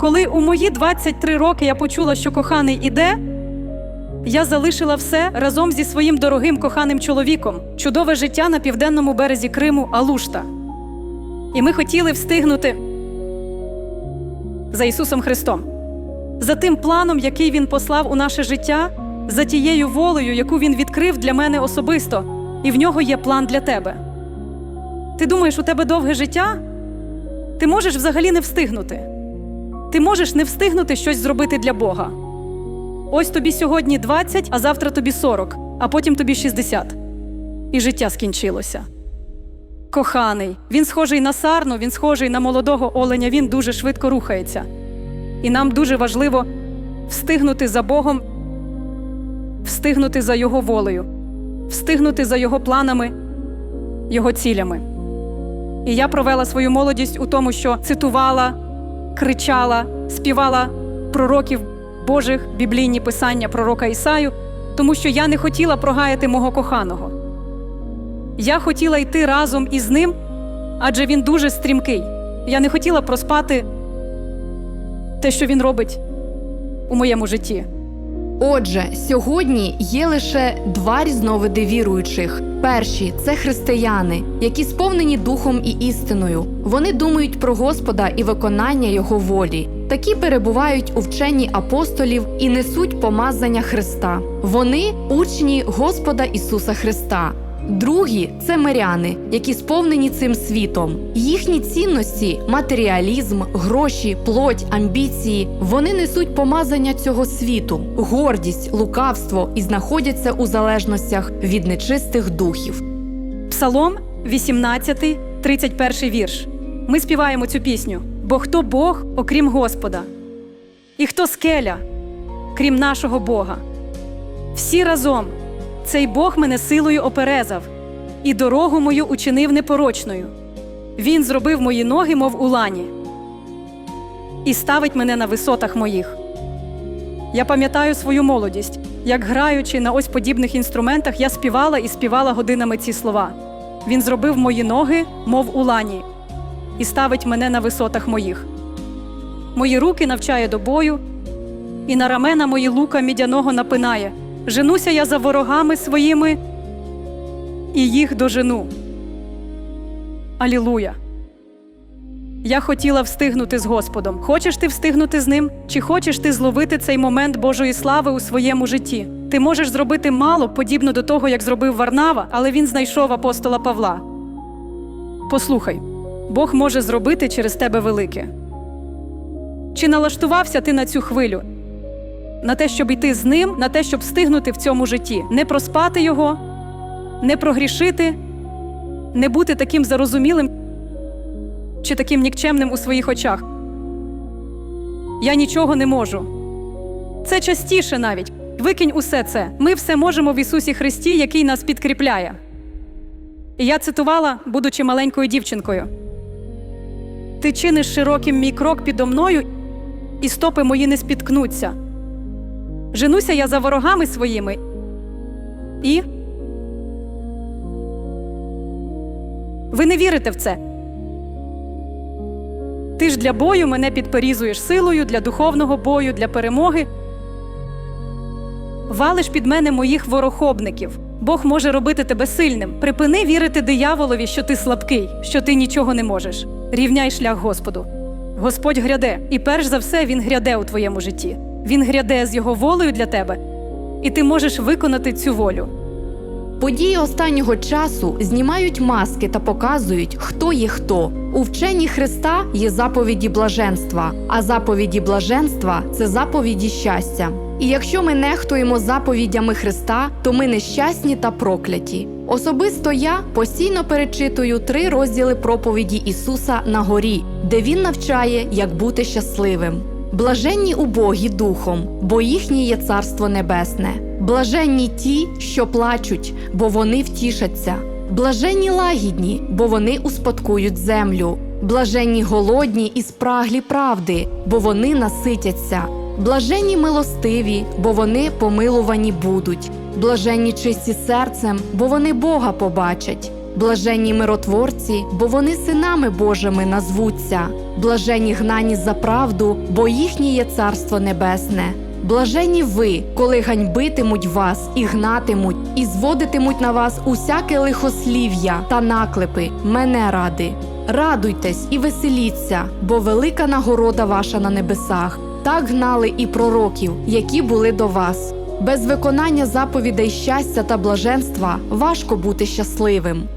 Коли у мої 23 роки я почула, що коханий іде, я залишила все разом зі своїм дорогим коханим чоловіком, чудове життя на південному березі Криму Алушта. І ми хотіли встигнути за Ісусом Христом, за тим планом, який Він послав у наше життя, за тією волею, яку Він відкрив для мене особисто, і в нього є план для тебе. Ти думаєш, у тебе довге життя? Ти можеш взагалі не встигнути. Ти можеш не встигнути щось зробити для Бога. Ось тобі сьогодні 20, а завтра тобі 40, а потім тобі 60. І життя скінчилося. Коханий, він схожий на сарну, він схожий на молодого оленя, він дуже швидко рухається. І нам дуже важливо встигнути за Богом, встигнути за Його волею, встигнути за Його планами, Його цілями. І я провела свою молодість у тому, що цитувала, кричала, співала пророків Божих, біблійні писання пророка Ісаю, тому що я не хотіла прогаяти мого коханого. Я хотіла йти разом із ним, адже він дуже стрімкий. Я не хотіла проспати те, що він робить у моєму житті. Отже, сьогодні є лише два різновиди віруючих. Перші це християни, які сповнені духом і істиною. Вони думають про Господа і виконання Його волі. Такі перебувають у вченні апостолів і несуть помазання Христа. Вони учні Господа Ісуса Христа. Другі це миряни, які сповнені цим світом. Їхні цінності матеріалізм, гроші, плоть, амбіції. Вони несуть помазання цього світу, гордість, лукавство і знаходяться у залежностях від нечистих духів. Псалом 18, 31 вірш. Ми співаємо цю пісню. Бо хто Бог, окрім Господа? І хто скеля, крім нашого Бога? Всі разом цей Бог мене силою оперезав, і дорогу мою учинив непорочною. Він зробив мої ноги, мов у лані, і ставить мене на висотах моїх. Я пам'ятаю свою молодість, як граючи на ось подібних інструментах, я співала і співала годинами ці слова. Він зробив мої ноги, мов у лані, і ставить мене на висотах моїх. Мої руки навчає до бою, і на рамена мої лука мідяного напинає. Женуся я за ворогами своїми і їх дожену. Алілуя! Я хотіла встигнути з Господом. Хочеш ти встигнути з ним? Чи хочеш ти зловити цей момент Божої слави у своєму житті? Ти можеш зробити мало, подібно до того, як зробив Варнава, але він знайшов апостола Павла. Послухай, Бог може зробити через тебе велике. Чи налаштувався ти на цю хвилю? На те, щоб йти з ним, на те, щоб встигнути в цьому житті, не проспати його, не прогрішити, не бути таким зарозумілим чи таким нікчемним у своїх очах. Я нічого не можу. Це частіше навіть. Викинь усе це. Ми все можемо в Ісусі Христі, який нас підкріпляє. І я цитувала, будучи маленькою дівчинкою. Ти чиниш широким мій крок підо мною, і стопи мої не спіткнуться. Женуся я за ворогами своїми. І. Ви не вірите в це. Ти ж для бою мене підперізуєш силою для духовного бою, для перемоги. Валиш під мене моїх ворохобників. Бог може робити тебе сильним. Припини вірити дияволові, що ти слабкий, що ти нічого не можеш. Рівняй шлях Господу. Господь гряде, і перш за все Він гряде у твоєму житті. Він гряде з його волею для тебе, і ти можеш виконати цю волю. Події останнього часу знімають маски та показують, хто є хто. У вченні Христа є заповіді блаженства, а заповіді блаженства це заповіді щастя. І якщо ми нехтуємо заповідями Христа, то ми нещасні та прокляті. Особисто я постійно перечитую три розділи проповіді Ісуса на горі, де Він навчає, як бути щасливим. Блаженні убогі духом, бо їхнє є царство небесне. Блаженні ті, що плачуть, бо вони втішаться. Блаженні лагідні, бо вони успадкують землю. Блаженні голодні і спраглі правди, бо вони наситяться. Блаженні милостиві, бо вони помилувані будуть. Блаженні чисті серцем, бо вони Бога побачать. Блаженні миротворці, бо вони синами Божими назвуться. Блаженні гнані за правду, бо їхнє є царство небесне. Блаженні ви, коли ганьбитимуть вас і гнатимуть, і зводитимуть на вас усяке лихослів'я та наклепи мене ради. Радуйтесь і веселіться, бо велика нагорода ваша на небесах. Так гнали і пророків, які були до вас. Без виконання заповідей щастя та блаженства важко бути щасливим.